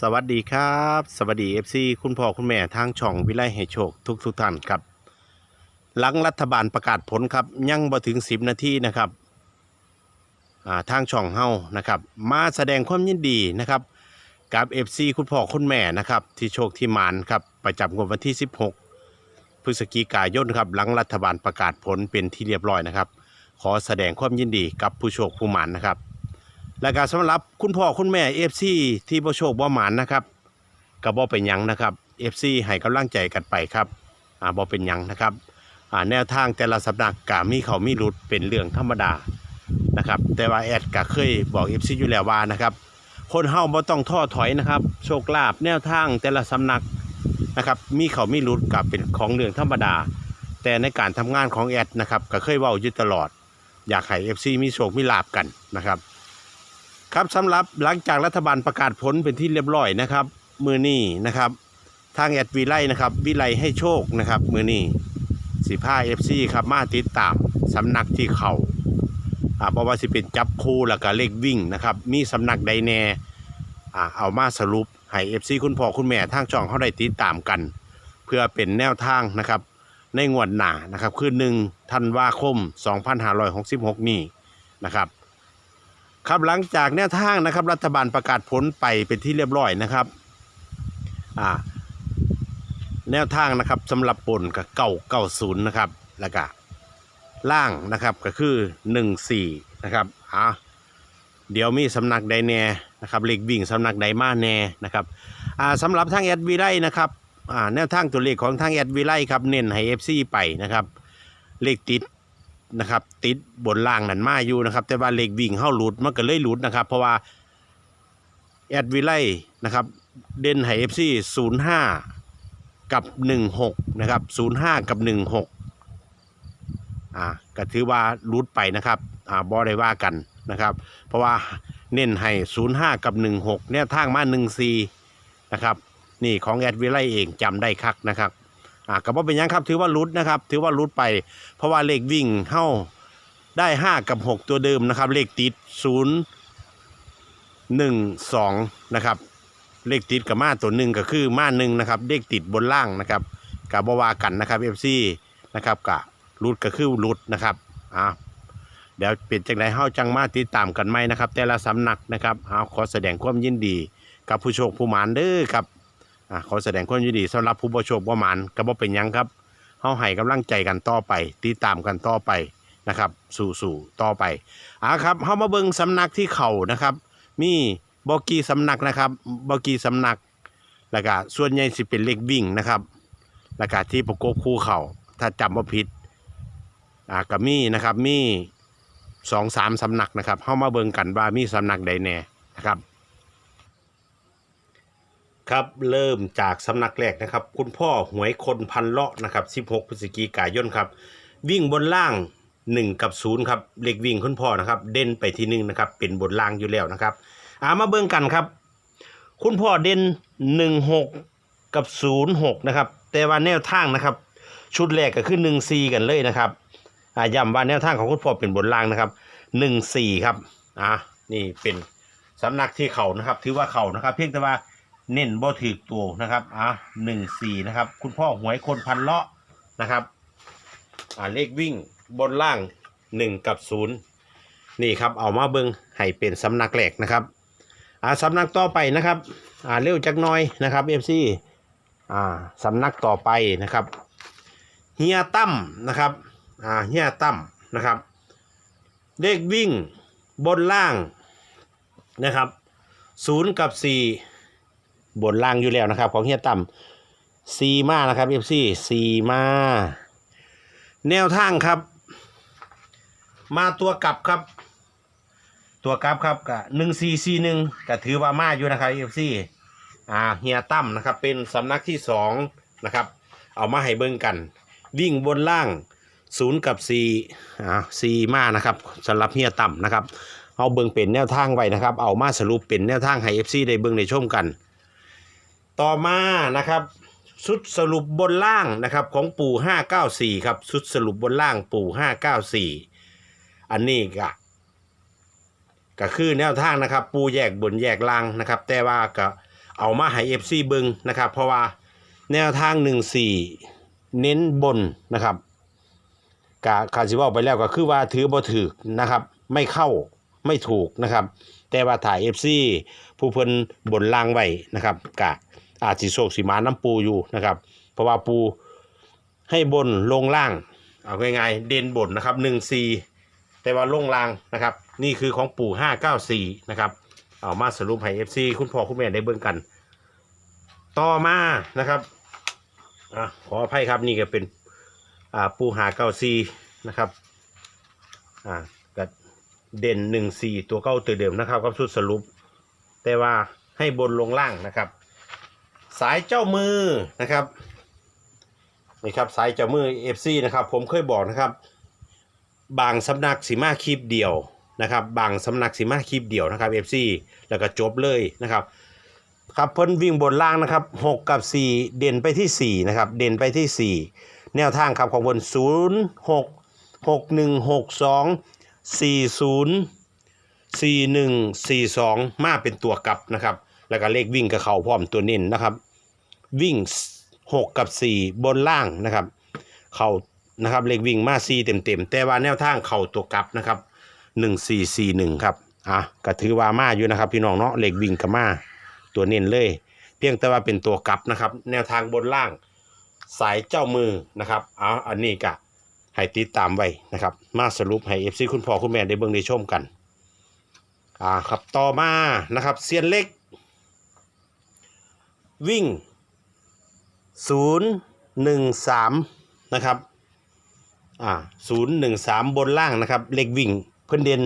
สวัสดีครับ สวัสดี FC คุณพ่อคุณแม่ทางช่องวิไลให้โชคทุกทุกท่านครับ หลังรัฐบาลประกาศผลครับยังบ่ถึง 10 นาทีนะครับทางช่องเฮานะครับ มาแสดงความยินดีนะครับ กับ FC คุณพ่อคุณแม่นะครับ ที่โชคที่หมานครับประจำวดวันที่ 16 พฤศจิกายนครับหลังรัฐบาลประกาศผลเป็นที่เรียบร้อยนะครับ ขอแสดงความยินดีกับผู้โชคผู้หมานนะครับ และก็สำหรับคุณพ่อคุณแม่ FC ที่บ่โชคบ่หมานนะครับก็บ่เป็นยังนะครับ FC ให้กำลังใจกันไปครับอ่าบ่เป็นยังนะครับอ่าแนวทางแต่ละสำนักก็มีเขามีหลุดเป็นเรื่องธรรมดานะครับแต่ว่าแอดก็เคยบอก FC อยู่แล้วว่านะครับคนเฮาบ่ต้องท้อถอยนะครับ โชคลาภแนวทางแต่ละสำนักนะครับมีเขามีหลุดก็เป็นของเรื่องธรรมดา แต่ในการทำงานของแอดนะครับก็เคยเว้าอยู่ตลอด อยากให้ FC มีโชคมีลาภกันนะครับ ครับสำหรับหลังจากรัฐบาลประกาศผลเป็นที่เรียบร้อยนะครับ มือนี้นะครับ ทางแอดวีไลนะครับวิไลให้โชคนะครับ มือนี้สิผ้าเอฟซีครับมาติดตามสำนักที่เขาอ่าเพราะว่าสิเป็นจับคู่แล้วก็เลขวิ่งนะครับมีสำนักใดแน่อ่าเอามาสรุปให้เอฟซีคุณพ่อคุณแม่ทางช่องเขาได้ติดตามกัน เพื่อเป็นแนวทางนะครับ ในงวดหน้านะครับ คือหนึ่งธันวาคม 2566 นี้นะครับ ครับหลังจากแนวทางนะครับ รัฐบาลประกาศผลไปเป็นที่เรียบร้อยนะครับอ่าแนวทางนะครับสำหรับบนกับเก้าเก้าศูนย์นะครับแล้วก็ล่างนะครับก็คือหนึ่งสี่นะครับอ่าเดี๋ยวมีสำนักใดแน่นะครับเลขวิ่งสำนักใดมาแน่นะครับอ่าสำหรับทางแอดวีไลนะครับอ่าแนวทางตัวเลขของทางแอดวีไลครับเน้นให้เอฟซีไปนะครับเลขติด นะครับ ติดบนล่างนั่นมาอยู่นะครับ แต่ว่าเลขวิ่งเข้าหลุดมันก็เลยหลุดนะครับ เพราะว่าแอดวิไลนะครับ เด่นไฮเอฟซีศูนย์ห้ากับหนึ่งหกนะครับศูนย์ห้ากับหนึ่งหกอ่าก็ถือว่าหลุดไปนะครับอ่าบอได้ว่ากันนะครับ เพราะว่าเน้นให้ศูนย์ห้ากับหนึ่งหกเนี่ยทางมาหนึ่งสี่นะครับ นี่ของแอดวิไลเองจำได้คักนะครับ อ่าก็บ่เป็นยังครับถือว่ารุดนะครับ ถือว่ารุดไป เพราะว่าเลขวิ่งเข้าได้ห้ากับหกตัวเดิมนะครับ เลขติดศูนย์หนึ่งสองนะครับ เลขติดกับมาตัวหนึ่งก็คือมาหนึ่งนะครับ เลขติดบนล่างนะครับกับบวากันนะครับเอฟซีนะครับกับรุดก็คือรุดนะครับอ่าเดี๋ยวเปลี่ยนจากไหนเฮาจังมาติดตามกันไหมนะครับ แต่ละสำนักนะครับเอาขอแสดงความยินดี กับผู้โชคผู้หมานเด้อครับ อะขอแสดงความยินดีสำหรับผู้ประชมประมาณก็บ่เป็นหยังครับเฮาให้กำลังใจกันต่อไปติดตามกันต่อไปนะครับ สู่สู่ต่อไปอะครับเฮามาเบิ่งสำนักที่เขานะครับ มีบ่กี่สำนักนะครับบ่กี่สำนัก แล้วก็ส่วนใหญ่สิเป็นเลขวิ่งนะครับ แล้วก็ที่ประกบคู่เขาถ้าจำบ่าผิดอ่าก็มีนะครับมีสองสามสำนักนะครับเฮามาเบิ่งกันว่ามีสำนักใดแน่นะครับ ครับเริ่มจากสำนักแรกนะครับ คุณพ่อหวยคนพันเลาะนะครับ 16พฤศจิกายนครับ วิ่งบนล่าง 1 กับ0ครับเลขวิ่งคุณพ่อนะครับ เด่นไปที่1นะครับ เป็นบนล่างอยู่แล้วนะครับอามาเบิ่งกันครับ คุณพ่อเด่น 16 กับ 06 นะครับ แต่ว่าแนวทางนะครับ ชุดแรกก็คือ1 4กันเลยนะครับอ่าย้ำว่าแนวทางของคุณพ่อเป็นบนล่างนะครับ 1 4 ครับอ่านี่เป็นสำนักที่เขานะครับ ถือว่าเขานะครับ เพียงแต่ว่า เน้นบ่ถือตัวนะครับอะหนึ่งสี่นะครับ คุณพ่อหวยคนพันเลาะนะครับ อ่าเลขวิ่งบนล่างหนึ่งกับศูนย์นี่ครับเอามาเบิงให้เป็นสำนักแหลกนะครับอ่าสำนักต่อไปนะครับอ่าเร็วจักน้อยนะครับเอฟซีอ่าสำนักต่อไปนะครับเฮียตั้มนะครับอ่าเฮียตั้มนะครับ เลขวิ่งบนล่างนะครับศูนย์กับสี่ บนล่างอยู่แล้วนะครับ ของเฮียต่ำซีมานะครับเอฟซีซีมาแนวทางครับ มาตัวกลับครับ ตัวกลับครับกับหนึ่งซีซีหนึ่งก็ถือว่ามาอยู่นะครับเอฟซีอ่าเฮียตั้มนะครับ เป็นสำนักที่สองนะครับ เอามาให้เบิ่งกัน วิ่งบนล่างศูนย์กับซีอ่าซีมานะครับสำหรับเฮียตั้มนะครับเอาเบิ่งเป็นแนวทางไว้นะครับ เอามาสรุปเป็นแนวทางให้เอฟซีได้เบิ่งในชมกัน ต่อมานะครับชุดสรุปบนล่างนะครับของปู่ 594 ครับชุดสรุปบนล่างปู่ 594 อันนี้ก็ก็คือแนวทางนะครับ ปูแยกบนแยกล่างนะครับ แต่ว่าก็เอามาให้ FC เบิงนะครับ เพราะว่าแนวทาง 14 เน้นบนนะครับกะคาสิว่าไปแล้วก็คือว่าถือบ่ถือนะครับ ไม่เข้าไม่ถูกนะครับ แต่ว่าถ่าย FC ผู้เพิ่นบนล่างไว้นะครับกะ อาจสิโศกสิมาน้ำปูอยู่นะครับเพราะว่าปูให้บนลงล่างเอาง่ายๆเด่นบนนะครับ1 4แต่ว่าลงล่างนะครับ นี่คือของปู่594นะครับเอามาสรุปให้ FC คุณพ่อคุณแม่ได้เบิ่งกัน ต่อมานะครับอขออภัยครับนี่ก็เป็นอาปูหาเก้าซีนะครับอากับเด่นหนึ่งสี่ตัวเก้าตัวเดิมนะครับก็สุดสรุป แต่ว่าให้บนลงล่างนะครับ สายเจ้ามือนะครับนี่ครับสายเจ้ามือ FC นะครับผมเคยบอกนะครับ บางสำนักสีมาคลิปเดียวนะครับ บางสำนักสีมาคลิปเดียวนะครับ FC แล้วก็จบเลยนะครับครับเพิ่นวิ่งบนล่างนะครับ 6 กับ 4 เด่นไปที่ 4 นะครับ เด่นไปที่ 4 แนวทางครับของเพิ่น0 6 6 1 6 2 4 0 4 1 4 2 มาเป็นตัวกลับนะครับ แล้วก็เลขวิ่งกับเขาพร้อมตัวเน้นนะครับ วิ่ง 6 กับ 4 บนล่างนะครับเขานะครับเลขวิ่งมา4เต็มๆแต่ว่าแนวทางเข่าตัวกลับนะครับ 1441 ครับอะก็ถือว่ามาอยู่นะครับ พี่น้องเนาะเลขวิ่งกับมาตัวเน้นเลย เพียงแต่ว่าเป็นตัวกลับนะครับ แนวทางบนล่างสายเจ้ามือนะครับเอาอันนี้กะให้ติดตามไว้นะครับ มาสรุปให้เอฟซีคุณพ่อคุณแม่ได้เบิ่งได้ชมกันอ่าครับต่อมานะครับเซียนเล็ก วิ่ง ศูนย์หนึ่งสามนะครับอ่าศูนย์หนึ่งสามบนล่างนะครับ เลขวิ่งเพื่อนเด่น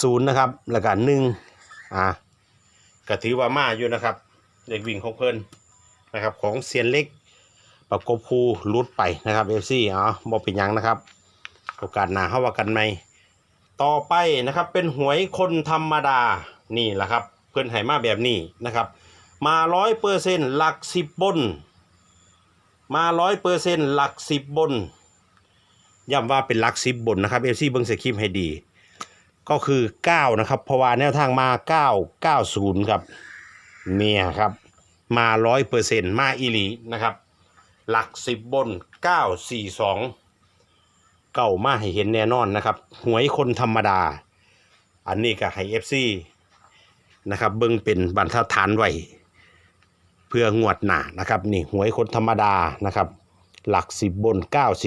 ศูนย์นะครับแล้วก็หนึ่งอ่าก็ถือว่ามาอยู่นะครับเด็กวิ่งของเพิ่อนนะครับของเซียนเล็กประกบภูรุดไปนะครับเอฟซีอ๋อบอเป็นยังนะครับ โอกาสหนาเข้าว่ากันไหมต่อไปนะครับเป็นหวยคนธรรมดานี่แหละครับ เพื่อนให้มาแบบนี้นะครับ มาร้อยเปอร์เซ็นต์หลักสิบบน มาร้อยเปอร์เซ็นต์หลักสิบบนย้ำว่าเป็นหลักสิบบนนะครับเอฟซีเบิ้งสคริปให้ดี ก็คือ9นะครับเพราะว่าแนวทางมา9 90ครับเนี่ยครับมา100%มาอีหลีนะครับหลัก10บน942เก่ามาให้เห็นแน่นอนนะครับหวยคนธรรมดา อันนี้ก็ให้ FC นะครับเบิ่งเป็นบรรทัดฐานไว้ เพื่องวดหน้านะครับนี่หวยคนธรรมดานะครับหลัก10บบน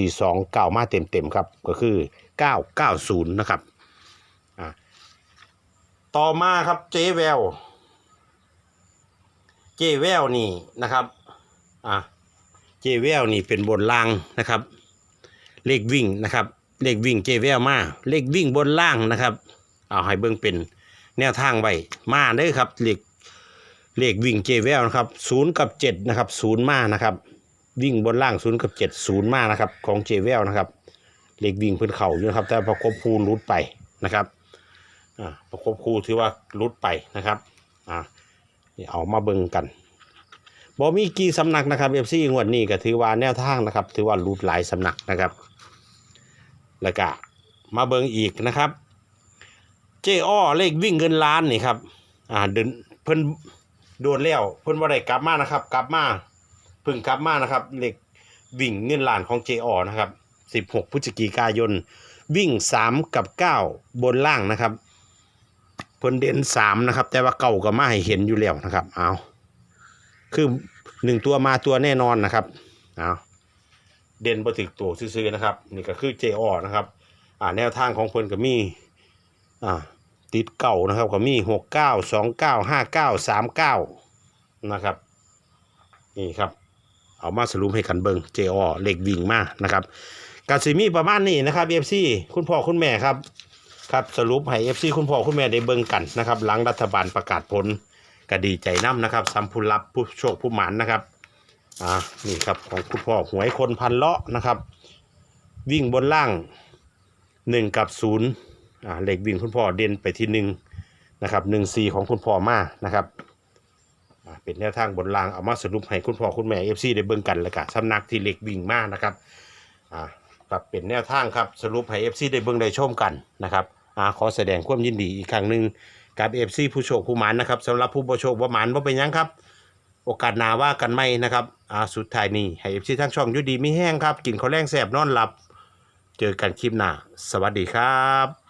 942เก่ามาเต็มๆครับก็คือ 990 นะครับต่อมาครับเจแววเจแววนี่นะครับอะเจแววนี่เป็นบนล่างนะครับ เลขวิ่งนะครับเลขวิ่งเจแววมาเลขวิ่งบนล่างนะครับเอาให้เบิ่งเป็นแนวทางไว้มาเด้อครับเลข เลขวิ่งเจแววนะครับศูนย์กับเจ็ดนะครับศูนย์มานะครับ วิ่งบนล่างศูนย์กับเจ็ดศูนย์มานะครับ ของเจแววนะครับ เลขวิ่งเพิ่อนเข่าอยู่นะครับ แต่พอคบคูรุดไปนะครับอ่าประกบคูถือว่ารุดไปนะครับอ่านี่เอามาเบิ่งกันบ่มีกี่สำนักนะครับเอฟซีงวดนี้ก็ถือว่าแนวทางนะครับ ถือว่ารุดหลายสำนักนะครับ แล้วก็มาเบิ่งอีกนะครับ เจอ้อเลขวิ่งเงินล้านนี่ครับอ่าเดินเพิ่น โดนแล้วเพิ่นบ่ได้กลับมานะครับ กลับมาพิ่งกลับมานะครับเหลขวิ่งเงินล้านของเจออนะครับ 16พฤศจิกายน วิ่ง 3 กับ 9 บนล่างนะครับเพิ่นเด่นสามนะครับ แต่ว่าเก่าก็มาให้เห็นอยู่แล้วนะครับเอาคือหนึ่งตัวมาตัวแน่นอนนะครับเอาเด่นบ่ถึกตัวซื่อๆนะครับ นี่ก็คือเจออนะครับ อ่าแนวทางของเพิ่นก็มีอ่า ติดเก่านะครับก็มีหกเก้าสองเก้าห้าเก้าสามเก้านะครับ นี่ครับ เอามาสรุปให้กันเบิงเจอเลขวิ่งมานะครับกสิมีประมาณนี้นะครับเอฟซีคุณพ่อคุณแม่ครับครับสรุปให้เอฟซีคุณพ่อคุณแม่ได้เบิงกันนะครับ หลังรัฐบาลประกาศผลก็ดีใจน้ำนะครับสัมพุรับผู้โชคผู้หมันนะครับอ่านี่ครับของคุณพ่อหวยคนพันเลาะนะครับ วิ่งบนล่างหนึ่งกับศูนย์ เหล็กวิ่งคุณพ่อเด่นไปที่หนึ่งนะครับหนึ่งสี่ของคุณพ่อมานะครับอ่าเป็นแนวทางบนล่างเอามาสรุปให้คุณพ่อคุณแม่เอฟซีได้เบิ่งกันแล้วก็สำนักที่เหล็กวิ่งมานะครับอ่าครับเป็นแนวทางครับสรุปให้เอฟซีได้เบิ่งได้ชมกันนะครับอ่าขอแสดงความยินดีอีกครั้งหนึ่งกับเอฟซีผู้โชคผู้หมานนะครับสำหรับผู้บ่โชคบ่หมานบ่าเป็นยังครับ โอกาสหน้าว่ากันใหม่นะครับอ่าสุดท้ายนี้ให้เอฟซีทั้งช่องยู่ดีไมีแห้งครับ กินข้าวแรงแซ่บนอนหลับ เจอกันคลิปหน้า สวัสดีครับ